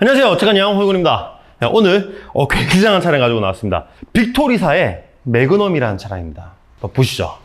안녕하세요. 어쨌건요. 호이군입니다. 야, 오늘 어, 굉장한 차량 가지고 나왔습니다. 빅토리사의 매그넘이라는 차량입니다. 한번 보시죠.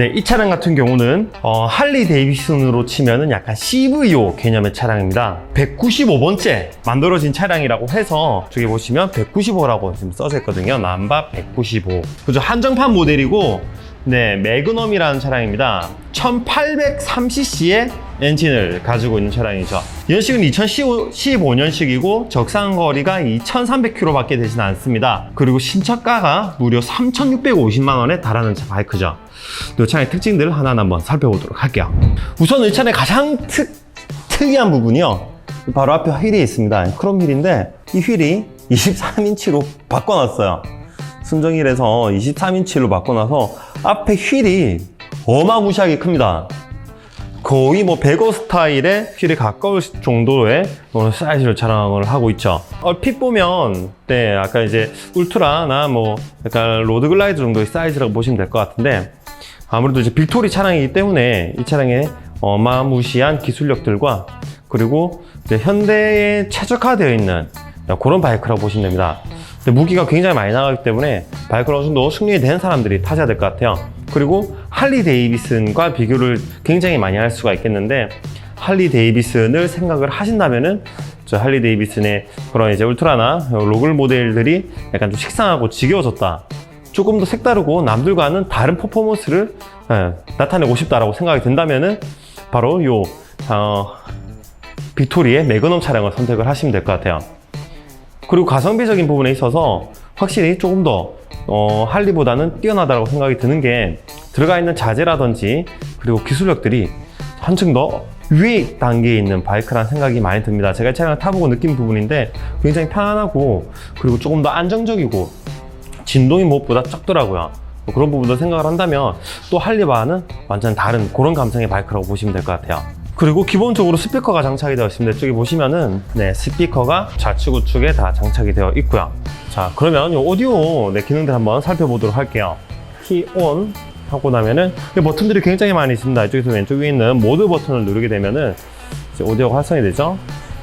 네, 이 차량 같은 경우는 어, 할리 데이비슨으로 치면은 약간 CVO 개념의 차량입니다. 195번째 만들어진 차량이라고 해서 저기 보시면 195라고 지금 써져 있거든요. 남바 195. 그죠? 한정판 모델이고 네, 매그넘이라는 차량입니다. 1803cc의 엔진을 가지고 있는 차량이죠. 연식은 2015년식이고 적상 거리가 2,300km밖에 되진 않습니다. 그리고 신차가가 무려 3,650만 원에 달하는 차 바이크죠. 이 차량의 특징들을 하나하나 한번 살펴보도록 할게요. 우선 이 차량의 가장 특, 특이한 부분이요. 바로 앞에 휠이 있습니다. 크롬 휠인데 이 휠이 23인치로 바꿔놨어요. 순정휠에서 23인치로 바꿔놔서 앞에 휠이 어마무시하게 큽니다. 거의 뭐 배거 스타일의 휠에 가까울 정도의 뭐 사이즈를 자랑을 하고 있죠. 얼핏 보면 네 아까 이제 울트라나 뭐 약간 로드 글라이드 정도의 사이즈라고 보시면 될 것 같은데 아무래도 이제 빅토리 차량이기 때문에 이 차량의 어마무시한 기술력들과 그리고 현대에 최적화되어 있는 그런 바이크라고 보시면 됩니다. 무기가 굉장히 많이 나가기 때문에 바이크를 어느 정도 승리에 된 사람들이 타셔야 될 것 같아요. 그리고 할리 데이비슨과 비교를 굉장히 많이 할 수가 있겠는데 할리 데이비슨을 생각을 하신다면은 저 할리 데이비슨의 그런 이제 울트라나 로글 모델들이 약간 좀 식상하고 지겨워졌다. 조금 더 색다르고 남들과는 다른 퍼포먼스를 예, 나타내고 싶다라고 생각이 든다면은 바로 요 어, 빅토리의 매그넘 차량을 선택을 하시면 될 것 같아요. 그리고 가성비적인 부분에 있어서 확실히 조금 더 어, 할리보다는 뛰어나다고 생각이 드는 게 들어가 있는 자재라든지 그리고 기술력들이 한층 더 위에 단계에 있는 바이크라는 생각이 많이 듭니다. 제가 이 차량을 타보고 느낀 부분인데 굉장히 편안하고 그리고 조금 더 안정적이고 진동이 무엇보다 적더라고요. 뭐 그런 부분도 생각을 한다면 또 할리바는 완전 다른 그런 감성의 바이크라고 보시면 될 것 같아요. 그리고 기본적으로 스피커가 장착이 되어 있습니다. 저기 보시면은 네 스피커가 좌측 우측에 다 장착이 되어 있고요. 자 그러면 이 오디오 네, 기능들 한번 살펴보도록 할게요. 키온 하고 나면은 이 버튼들이 굉장히 많이 있습니다. 이쪽에서 왼쪽 위에 있는 모드 버튼을 누르게 되면은 오디오가 활성이 되죠.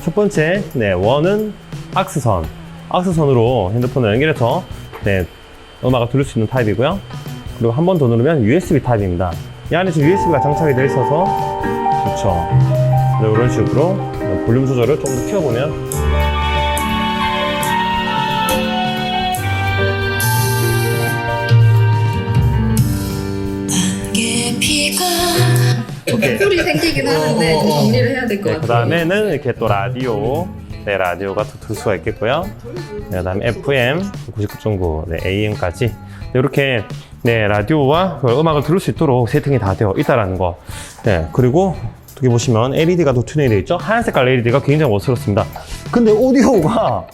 첫 번째 네 원은 악스선 악스선으로 핸드폰을 연결해서 네 음악을 들을 수 있는 타입이고요. 그리고 한 번 더 누르면 USB 타입입니다. 이 안에 지금 USB가 장착이 되어 있어서 네, 이런 식으로 볼륨 조절을 좀 더 키워보면 오케이. 꿀이 생기긴 하는데 좀 정리를 해야 될 것 네, 그 같아요. 다음에는 이렇게 또 라디오 네, 라디오가 또 들 수가 있겠고요. 네, 그 다음에 FM 99.9 네, AM까지 이렇게 네, 라디오와 그 음악을 들을 수 있도록 세팅이 다 되어 있다라는 거. 네, 그리고 여기 보시면 LED가 도트이 되어 있죠. 하얀 색깔 LED가 굉장히 멋스럽습니다. 근데 오디오가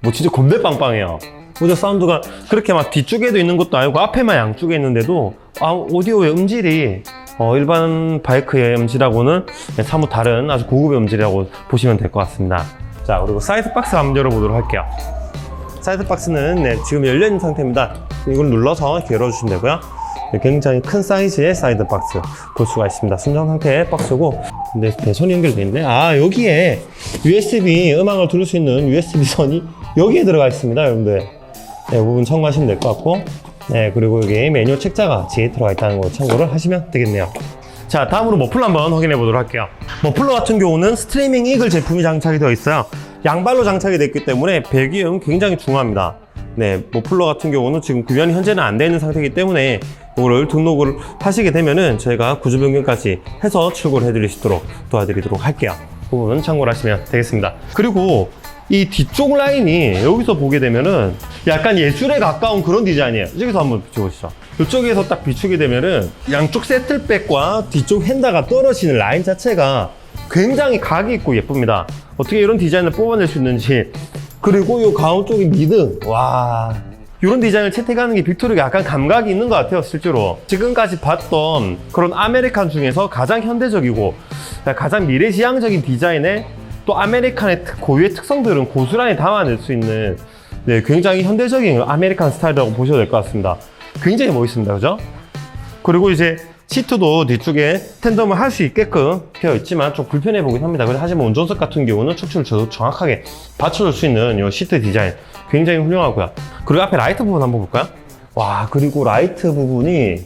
뭐 진짜 건배 빵빵해요. 오디오 사운드가 그렇게 막 뒤쪽에도 있는 것도 아니고 앞에만 양쪽에 있는데도 아, 오디오의 음질이 어, 일반 바이크의 음질하고는 네, 사뭇 다른 아주 고급의 음질이라고 보시면 될 것 같습니다. 자, 그리고 사이드 박스 한번 열어보도록 할게요. 사이드 박스는 네, 지금 열려있는 상태입니다. 이걸 눌러서 이렇게 열어주시면 되고요. 네, 굉장히 큰 사이즈의 사이드 박스 볼 수가 있습니다. 순정 상태의 박스고, 근데 배선이 연결되어 있네. 아, 여기에 USB 음악을 들을 수 있는 USB 선이 여기에 들어가 있습니다, 여러분들. 네, 이 부분 참고하시면 될 것 같고, 네, 그리고 여기 메뉴 책자가 뒤에 들어가 있다는 거 참고를 하시면 되겠네요. 자, 다음으로 머플러 한번 확인해 보도록 할게요. 머플러 같은 경우는 스트리밍 이글 제품이 장착이 되어 있어요. 양발로 장착이 됐기 때문에 배기음 굉장히 중요합니다. 네, 머플러 같은 경우는 지금 구현이 현재는 안 되어 있는 상태이기 때문에 이거를 등록을 하시게 되면은 저희가 구조 변경까지 해서 출고를 해드릴 수 있도록 도와드리도록 할게요. 그 부분 참고를 하시면 되겠습니다. 그리고 이 뒤쪽 라인이 여기서 보게 되면은 약간 예술에 가까운 그런 디자인이에요. 여기서 한번 비춰보시죠. 이쪽에서 딱 비추게 되면은 양쪽 세틀백과 뒤쪽 핸다가 떨어지는 라인 자체가 굉장히 각이 있고 예쁩니다. 어떻게 이런 디자인을 뽑아낼 수 있는지. 그리고 이 가운 쪽에 미등. 와. 이런 디자인을 채택하는 게 빅토리가 약간 감각이 있는 것 같아요, 실제로. 지금까지 봤던 그런 아메리칸 중에서 가장 현대적이고 가장 미래지향적인 디자인에 또 아메리칸의 특- 고유의 특성들은 고스란히 담아낼 수 있는 네, 굉장히 현대적인 아메리칸 스타일이라고 보셔도 될 것 같습니다. 굉장히 멋있습니다, 그죠? 그리고 이제 시트도 뒤쪽에 텐덤을 할 수 있게끔 되어 있지만 좀 불편해 보긴 합니다. 하지만 운전석 같은 경우는 척추를 저- 정확하게 받쳐줄 수 있는 이 시트 디자인 굉장히 훌륭하고요. 그리고 앞에 라이트 부분 한번 볼까요? 와 그리고 라이트 부분이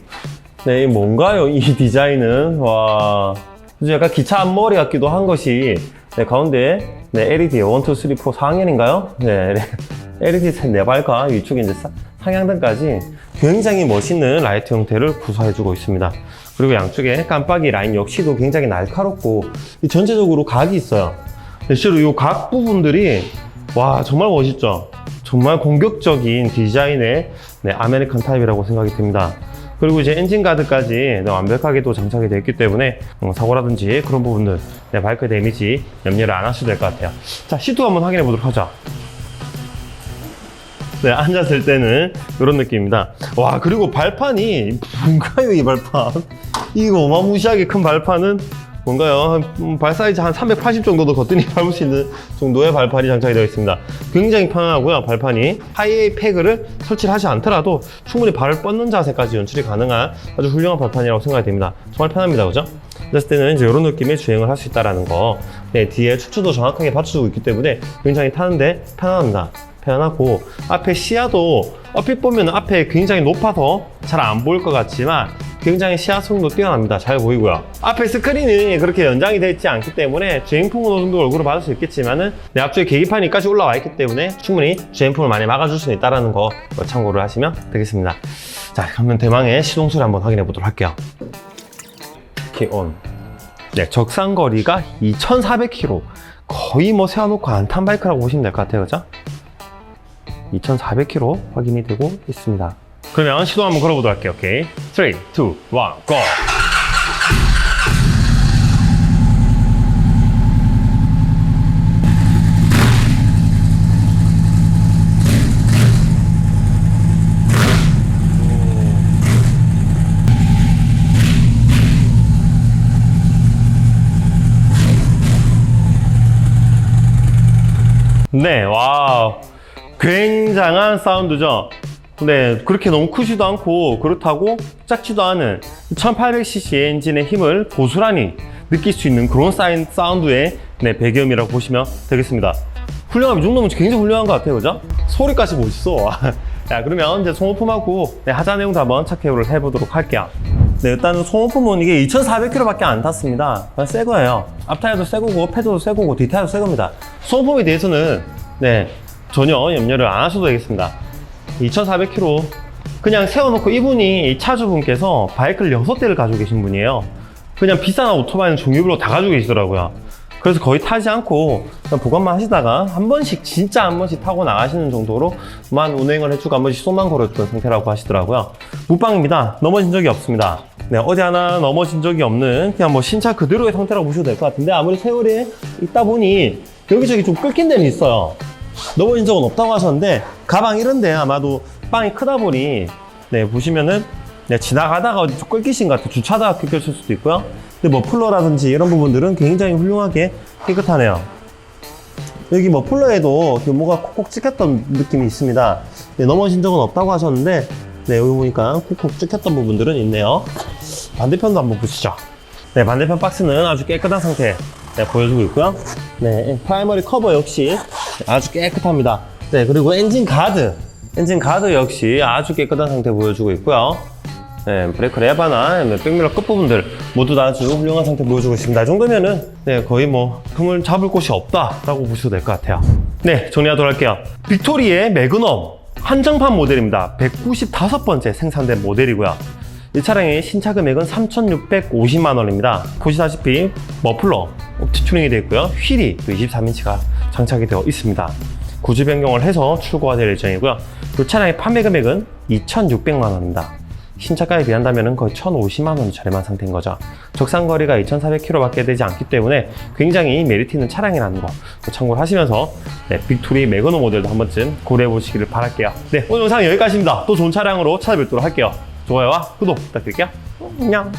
네 뭔가요 이 디자인은 와 약간 기차 앞머리 같기도 한 것이 네, 가운데 네, LED 1, 2, 3, 4 상향인가요? 네 LED 셋 네발과 위쪽에 이제 사- 상향등까지 굉장히 멋있는 라이트 형태를 구사해주고 있습니다. 그리고 양쪽에 깜빡이 라인 역시도 굉장히 날카롭고 이 전체적으로 각이 있어요. 네, 실제로 이 각 부분들이 와 정말 멋있죠. 정말 공격적인 디자인의 네, 아메리칸 타입이라고 생각이 듭니다. 그리고 이제 엔진 가드까지 네, 완벽하게 또 장착이 되어 있기 때문에 어, 사고라든지 그런 부분들 네, 바이크 데미지 염려를 안 하셔도 될 것 같아요. 자 시트 한번 확인해 보도록 하죠. 네, 앉았을 때는 이런 느낌입니다. 와, 그리고 발판이 뭔가요, 이 발판? 이거 어마무시하게 큰 발판은 뭔가요? 한, 음, 발 사이즈 한 380 정도도 거뜬히 밟을 수 있는 정도의 발판이 장착이 되어 있습니다. 굉장히 편하고요, 발판이. 하이에이 패그를 설치를 하지 않더라도 충분히 발을 뻗는 자세까지 연출이 가능한 아주 훌륭한 발판이라고 생각이 됩니다. 정말 편합니다, 그죠? 그랬을 때는 이제 이런 느낌의 주행을 할 수 있다는 거. 네, 뒤에 척추도 정확하게 받쳐주고 있기 때문에 굉장히 타는데 편합니다. 편하고 앞에 시야도 얼핏 보면 앞에 굉장히 높아서 잘 안 보일 것 같지만 굉장히 시야성도 뛰어납니다. 잘 보이고요. 앞에 스크린이 그렇게 연장이 되어 있지 않기 때문에 주행풍은 어느 정도 얼굴을 받을 수 있겠지만은 내 앞쪽에 계기판이까지 올라와 있기 때문에 충분히 주행풍을 많이 막아줄 수 있다는 거 참고를 하시면 되겠습니다. 자, 그러면 대망의 시동 소리 한번 확인해 보도록 할게요. 키 온. 네, 적상 거리가 2,400km. 거의 뭐 세워놓고 안 탄 바이크라고 보시면 될 것 같아요, 그죠? 2,400km 확인이 되고 있습니다. 그러면 시도 한번 걸어보도록 할게요. 오케이. 3, 2, 1, GO! 네, 와, 굉장한 사운드죠. 네, 그렇게 너무 크지도 않고 그렇다고 작지도 않은 1800cc 엔진의 힘을 고스란히 느낄 수 있는 그런 사인, 사운드의 네, 배경이라고 보시면 되겠습니다. 훌륭함, 이 정도면 굉장히 훌륭한 것 같아요, 그죠? 소리까지 멋있어. 자, 그러면 이제 소모품하고 네, 하자 내용도 한번 체크를 해보도록 할게요. 네, 일단은 소모품은 이게 2,400km밖에 안 탔습니다. 새 거예요. 앞타이어도 새 거고, 패드도 새 거고, 뒷타이어도 새 겁니다. 소모품에 대해서는 네, 전혀 염려를 안 하셔도 되겠습니다. 2,400km 그냥 세워놓고 이분이 이 차주분께서 바이크를 6대를 가지고 계신 분이에요. 그냥 비싼 오토바이는 종류별로 다 가지고 계시더라고요. 그래서 거의 타지 않고 보관만 하시다가 한 번씩 진짜 한 번씩 타고 나가시는 정도로만 운행을 해주고 한 번씩 손만 걸었던 상태라고 하시더라고요. 무빵입니다. 넘어진 적이 없습니다. 네, 어디 하나 넘어진 적이 없는 그냥 뭐 신차 그대로의 상태라고 보셔도 될 것 같은데 아무리 세월이 있다 보니 여기저기 좀 끓긴 데는 있어요. 넘어진 적은 없다고 하셨는데 가방 이런데 아마도 빵이 크다 보니 네 보시면은 네, 지나가다가 어디 좀 끓기신 것 같아요. 주차다가 끓겼을 수도 있고요. 근데 머플러라든지 이런 부분들은 굉장히 훌륭하게 깨끗하네요. 여기 머플러에도 뭐가 콕콕 찍혔던 느낌이 있습니다. 네, 넘어진 적은 없다고 하셨는데 네 여기 보니까 콕콕 찍혔던 부분들은 있네요. 반대편도 한번 보시죠. 네 반대편 박스는 아주 깨끗한 상태 네, 보여주고 있고요. 네 프라이머리 커버 역시 아주 깨끗합니다 네 그리고 엔진 가드 엔진 가드 역시 아주 깨끗한 상태 보여주고 있고요 네, 브레이크 레바나 네, 백밀러 끝부분들 모두 다 아주 훌륭한 상태 보여주고 있습니다. 이 정도면은 네, 거의 뭐 흠을 잡을 곳이 없다라고 보셔도 될 것 같아요. 네, 정리하도록 할게요. 빅토리의 매그넘 한정판 모델입니다. 195번째 생산된 모델이고요. 이 차량의 신차 금액은 3,650만 원입니다. 보시다시피 머플러 옵티 튜닝이 되어 있고요. 휠이 23인치가 장착이 되어 있습니다. 구조 변경을 해서 출고가 될 예정이고요. 이 차량의 판매 금액은 2,600만 원입니다. 신차가에 비한다면 거의 1,050만 원 저렴한 상태인 거죠. 적상거리가 2,400km밖에 되지 않기 때문에 굉장히 메리트 있는 차량이라는 거또 참고를 하시면서 네, 빅투리 매그노 모델도 한 번쯤 고려해 보시기를 바랄게요. 네, 오늘 영상 여기까지입니다. 또 좋은 차량으로 찾아뵙도록 할게요. 좋아요와 구독 부탁드릴게요. 안녕.